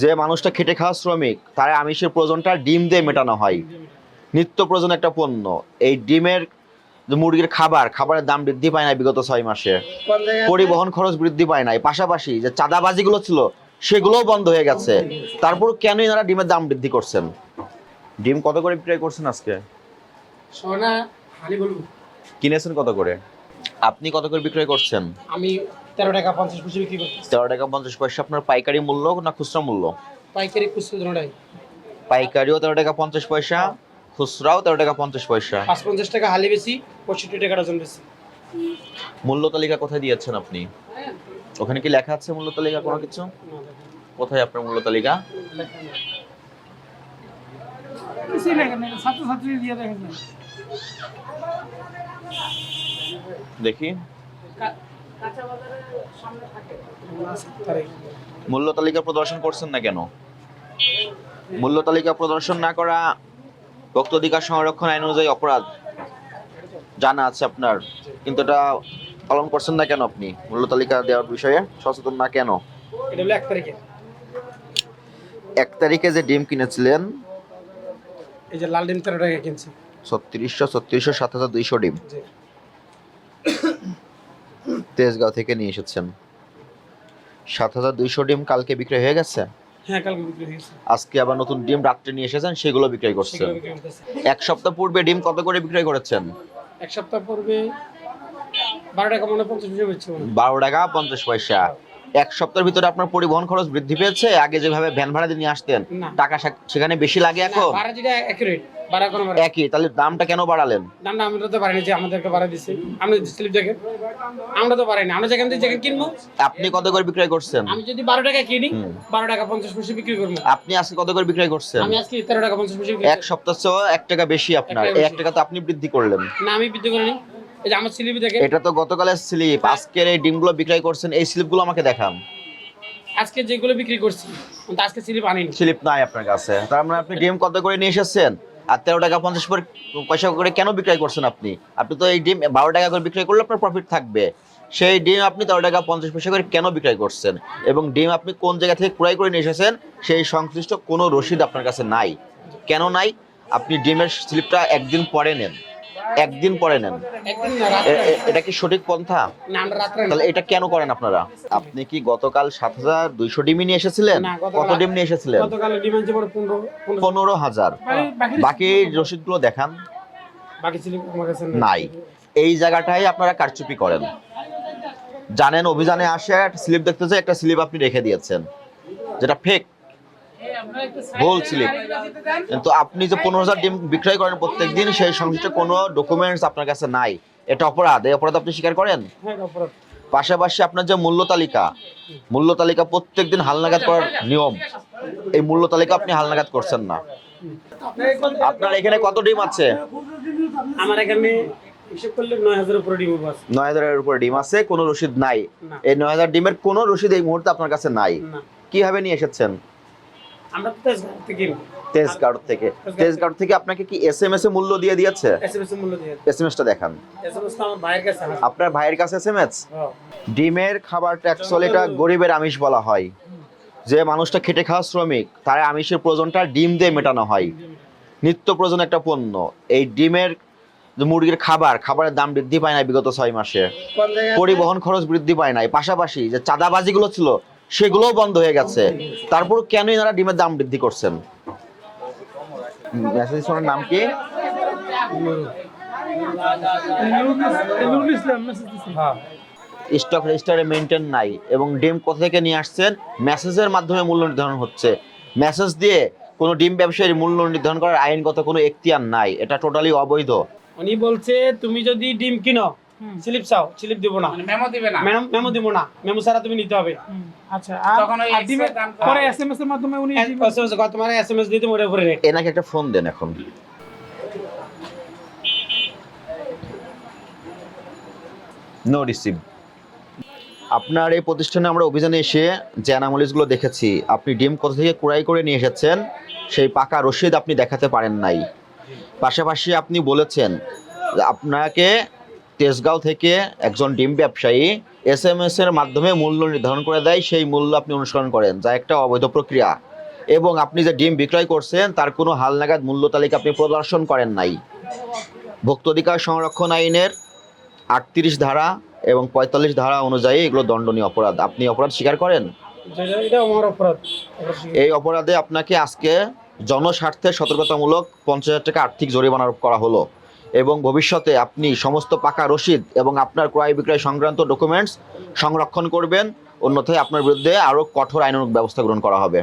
যে মানুষটা খেটে খাওয়া শ্রমিক তার আমিষের প্রয়োজনটা ডিম দিয়ে মেটানো হয়। নিত্য প্রয়োজন একটা পণ্য। এই ডিমের মুরগির খাবার খাবারের দাম বৃদ্ধি পায় না বিগত ছয় মাসে। পরিবহন খরচ বৃদ্ধি পায় নাই পাশাপাশি যে চাঁদাবাজিগুলো ছিল সেগুলোও বন্ধ হয়ে গেছে। তারপর কেন এনারা ডিমের দাম বৃদ্ধি করছেন? ডিম কত করে বিক্রয় করছেন আজকে? কিনেছেন কত করে? আপনি কত করে বিক্রয় করছেন? আমি তেরো টাকা পঞ্চাশ পয়সা বিক্রি করতেছি। তেরো টাকা পঞ্চাশ পয়সা আপনার পাইকারি মূল্য না খুচরা মূল্য? পাইকারি খুচরো দুটাই। পাইকারিও তেরো টাকা পঞ্চাশ পয়সা খুচরাও তেরো টাকা পঞ্চাশ পয়সা। পাঁচ পঞ্চাশ টাকা হালি বেশি পঁয়ষট্টি টাকা ডজন বেশি। মূল্য তালিকা কোথায় দিয়েছেন আপনি? ওখানে কি লেখা আছে মূল্য তালিকা কোনো কিছু? কোথায় আপনার মূল্য তালিকা? দেখা। মূল্য তালিকা প্রদর্শন করছেন না কেন? মূল্য তালিকা প্রদর্শন না করা ভোক্তা অধিকার সংরক্ষণ আইন অনুযায়ী অপরাধ জানা আছে আপনার। কিন্তু এটা পালন করছেন না কেন আপনি? মূল্য তালিকা দেওয়ার বিষয়ে সচেতন না কেন? এক তারিখে। যে ডিম কিনেছিলেন এই যে লাল ডিম তেরো টাকা কিনছি। ছত্রিশশো ছত্রিশশো সাত হাজার দুইশো ডিম। তেজগাঁও থেকে নিয়ে এসেছেন। সাত হাজার দুইশো ডিম কালকে বিক্রয় হয়ে গেছে? হ্যাঁ কালকে বিক্রি হয়ে গেছে। আজকে আবার নতুন ডিম রাত্রে নিয়ে এসেছেন সেগুলো বিক্রয় করছেন। এক সপ্তাহ পূর্বে ডিম কত করে বিক্রয় করেছেন? এক সপ্তাহ পূর্বে বারো টাকা মনে পঞ্চাশ পয়সা। বারো টাকা পঞ্চাশ পয়সা। এক সপ্তাহের ভিতরে আপনার পরিবহন খরচ বৃদ্ধি পেয়েছে? আগে যেভাবে ভ্যান ভাড়া দিয়ে নিয়ে আসতেন টাকা সেখানে বেশি লাগে এখন? ভাড়া যেটা অ্যাকুরেট ভাড়া কোনো একই তাহলে দামটা কেন বাড়ালেন? দামটা আমরা তো পারিনি যে আমাদেরকে ভাড়া দিছে। আমরা স্লিপ দেখে আমরা তো পারিনি আমরা যেখান থেকে যেখানে কিনবো আপনি কত করে বিক্রয় করছেন? আমি যদি বারো টাকা কিনি হুম। বারো টাকা পঞ্চাশ পয়সা বিক্রি করব। আপনি আজকে কত করে বিক্রয় করছেন? আমি আজকে তেরো টাকা পঞ্চাশ পয়সা এক সপ্তাহ চেয়েও এক টাকা বেশি আপনার। এক এই এক টাকা তো আপনি বৃদ্ধি করলেন। না আমি বৃদ্ধি করিনি। এই যে আমার স্লিপ দেখে এটা তো গতকালের স্লিপ। আজকের এই ডিমগুলো বিক্রয় করছেন এই স্লিপগুলো আমাকে দেখান। আজকে যেগুলো বিক্রি করছি কিন্তু আজকে স্লিপ আনিনি। স্লিপ নাই আপনার কাছে। তার মানে আপনি ডিম কত করে নিয়ে এসেছেন? আর তেরো টাকা পঞ্চাশ পয়সা করে কেন বিক্রয় করছেন আপনি? আপনি তো এই ডিম বারো টাকা করে বিক্রয় করলে আপনার প্রফিট থাকবে। সেই ডিম আপনি তেরো টাকা পঞ্চাশ পয়সা করে কেন বিক্রয় করছেন? এবং ডিম আপনি কোন জায়গা থেকে ক্রয় করে নিয়ে এসেছেন? সেই সংশ্লিষ্ট কোনো রসিদ আপনার কাছে নাই। কেন নাই? আপনি ডিমের স্লিপটা একদিন পরে নেন। একদিন পরে নেন। এটা কি সঠিক পন্থা? তাহলে এটা কেন করেন আপনারা? আপনি কি গতকাল সাত হাজার দুইশো ডিমই নিয়ে এসেছিলেন? কত ডিম নিয়ে এসেছিলেন? পনেরো হাজার। বাকি- রসিদগুলো দেখান। নাই। এই জায়গাটাই আপনারা কারচুপি করেন। জানেন অভিযানে আসে একটা স্লিপ দেখতে চাই একটা স্লিপ আপনি রেখে দিয়েছেন। যেটা ফেক স্লিপ কিন্তু আপনি যে পনেরো হাজার ডিম বিক্রয় করেন প্রত্যেক দিন সেই সংশ্লিষ্ট কোনো ডকুমেন্টস আপনার কাছে নাই। এটা অপরাধ। এই অপরাধ আপনি স্বীকার করেন? হ্যাঁ পাশাপাশি আপনার যে মূল্য তালিকা মূল্য তালিকা প্রত্যেক দিন হালনাগাদ করার নিয়ম এই মূল্য তালিকা আপনি হালনাগাদ করছেন না। আপনার এখানে কত ডিম আছে? আমার এখানে নয় হাজারের উপরে ডিম আছে। কোনো রসিদ নাই। এই নয় হাজার ডিমের কোনো রসিদ এই মুহূর্তে আপনার কাছে নাই। কীভাবে নিয়ে এসেছেন? আমরা তেজগাঁও থেকে। কিনি তেজ কার্ড থেকে। তেজ কার্ড থেকে আপনাকে কি এস এম এস এ মূল্য দিয়ে দিয়েছে? এস এম এস মূল্য দিয়ে এস এম দেখান। এস এম এস তো আমার ভাইয়ের কাছে আছে। আপনার ভাইয়ের কাছে এস এম এস হ্যাঁ। ডিমের খাবারটা অ্যাকচুয়ালি এটা গরিবের আমিষ বলা হয়। যে মানুষটা খেটে খাওয়া শ্রমিক তার আমিষের প্রয়োজনটা ডিম দিয়ে মেটানো হয়। নিত্য প্রয়োজন একটা পণ্য। এই ডিমের মুরগির খাবার খাবারের দাম বৃদ্ধি পায় না বিগত ছয় মাসে। পরিবহন খরচ বৃদ্ধি পায় নাই। পাশাপাশি যে চাঁদাবাজিগুলো ছিল সেগুলোও বন্ধ হয়ে গেছে। তারপর কেন এনারা ডিমের দাম বৃদ্ধি করছেন? নাম কি? স্টক রেজিস্টারে মেনটেন নাই এবং ডিম কোথা থেকে নিয়ে আসছেন? মেসেজের মাধ্যমে মূল্য নির্ধারণ হচ্ছে। মেসেজ দিয়ে কোনো ডিম ব্যবসায়ীর মূল্য নির্ধারণ করার আইনগত কোনো এখতিয়ার নাই। এটা টোটালি অবৈধ। উনি বলছে, তুমি যদি ডিম কিনো স্লিপ চাও স্লিপ দিব না। মেমো দিবে না। মেমো মেমো দিব না। মেমো ছাড়া তুমি নিতে হবে। আচ্ছা তখন পরে এসএমএস এর মাধ্যমে উনি এসএমএস কত তোমার এসএমএস দিতে মোরে উপরে এনাকে একটা ফোন দেন এখন। নো রিসিভ আপনার এই প্রতিষ্ঠানে আমরা অভিযানে এসে যে অ্যানামলিসগুলো দেখেছি আপনি ডিম কোথা থেকে ক্রয় করে নিয়ে এসেছেন সেই পাকা রসিদ আপনি দেখাতে পারেন নাই। পাশাপাশি আপনি বলেছেন আপনাকে তেজগাঁও থেকে একজন ডিম ব্যবসায়ী এস এম এস এর মাধ্যমে মূল্য নির্ধারণ করে দেয় সেই মূল্য আপনি অনুসরণ করেন যা একটা অবৈধ প্রক্রিয়া। এবং আপনি যে ডিম বিক্রয় করছেন তার কোনো হালনাগাদ মূল্য তালিকা আপনি প্রদর্শন করেন নাই। ভোক্তা অধিকার সংরক্ষণ আইনের আটত্রিশ ধারা এবং পঁয়তাল্লিশ ধারা অনুযায়ী এগুলো দণ্ডনীয় অপরাধ। আপনি অপরাধ স্বীকার করেন? এই অপরাধে আপনাকে আজকে জনস্বার্থে সতর্কতামূলক পঞ্চাশ হাজার টাকা আর্থিক জরিমানা আরোপ করা হলো। এবং ভবিষ্যতে আপনি সমস্ত পাকা রসিদ এবং আপনার ক্রয় বিক্রয় সংক্রান্ত ডকুমেন্টস সংরক্ষণ করবেন। অন্যথায় আপনার বিরুদ্ধে আরও কঠোর আইনানুক ব্যবস্থা গ্রহণ করা হবে।